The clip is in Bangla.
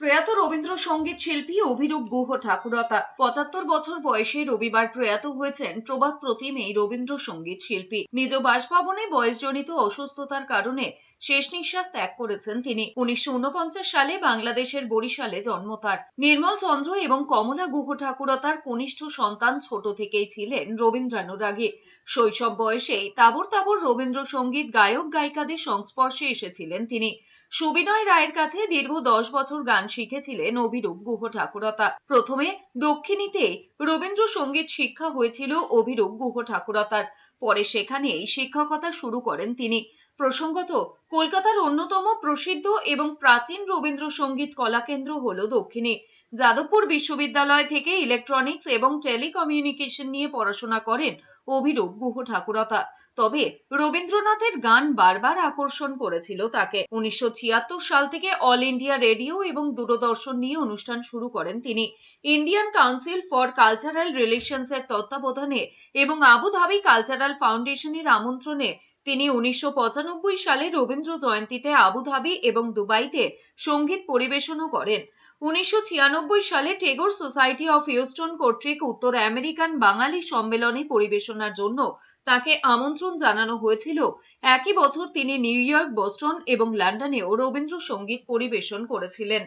প্রয়াত রবীন্দ্রসঙ্গীত শিল্পী অভিরূপ গুহ ঠাকুরতা পঁচাত্তর বছর বয়সে রবিবার প্রয়াত হয়েছেন প্রবাদ প্রতিম এই রবীন্দ্রসঙ্গীত শিল্পী। নিজ বাসভবনে বয়সজনিত অসুস্থতার কারণে শেষ নিঃশ্বাস ত্যাগ করেছেন তিনি। উনিশশো সালে বাংলাদেশের বরিশালে জন্ম তার। নির্মল চন্দ্র এবং কমলা গুহ ঠাকুরতার কনিষ্ঠ সন্তান ছোট থেকেই ছিলেন রবীন্দ্রানুরাগী। শৈশব বয়সেই তাবর তাবর রবীন্দ্রসঙ্গীত গায়ক গায়িকাদের সংস্পর্শে এসেছিলেন তিনি। সুবিনয় রায়ের কাছে দীর্ঘ দশ বছর গান শিখেছিলেন অভিরূপ গুহ ঠাকুরতা। প্রথমে দক্ষিণীতে রবীন্দ্রসঙ্গীত শিক্ষা হয়েছিল অভিরূপ গুহ ঠাকুরতার। পরে সেখানেই শিক্ষকতা শুরু করেন তিনি। প্রসঙ্গত, কলকাতার অন্যতম প্রসিদ্ধ এবং প্রাচীন রবীন্দ্রসঙ্গীত কলাকেন্দ্র হল দক্ষিণী। যাদবপুর বিশ্ববিদ্যালয় থেকে ইলেকট্রনিক্স এবং টেলিকমিউনিকেশন নিয়ে পড়াশোনা করেন অভিরূপ গুহ ঠাকুরতা। তবে রবীন্দ্রনাথের গান বারবার আকর্ষণ করেছিল তাকে। উনিশশো ছিয়াত্তর সাল থেকে অল ইন্ডিয়া রেডিও এবং দূরদর্শন নিয়ে অনুষ্ঠান শুরু করেন তিনি। Indian council for cultural relations এর তত্ত্বাবধানে এবং আবুধাবি কালচারাল ফাউন্ডেশনের আমন্ত্রণে তিনি উনিশশো সালে রবীন্দ্র জয়ন্তীতে আবুধাবি এবং দুবাইতে সংগীত পরিবেশনও করেন। উনিশশো সালে টেগোর সোসাইটি অফ হিউস্টন কর্তৃক উত্তর আমেরিকান বাঙালি সম্মেলনে পরিবেশনার জন্য তাকে আমন্ত্রণ জানানো হয়েছিল। একই বছর তিনি নিউ ইয়র্ক, বোস্টন এবং লন্ডনেও রবীন্দ্রসঙ্গীত পরিবেশন করেছিলেন।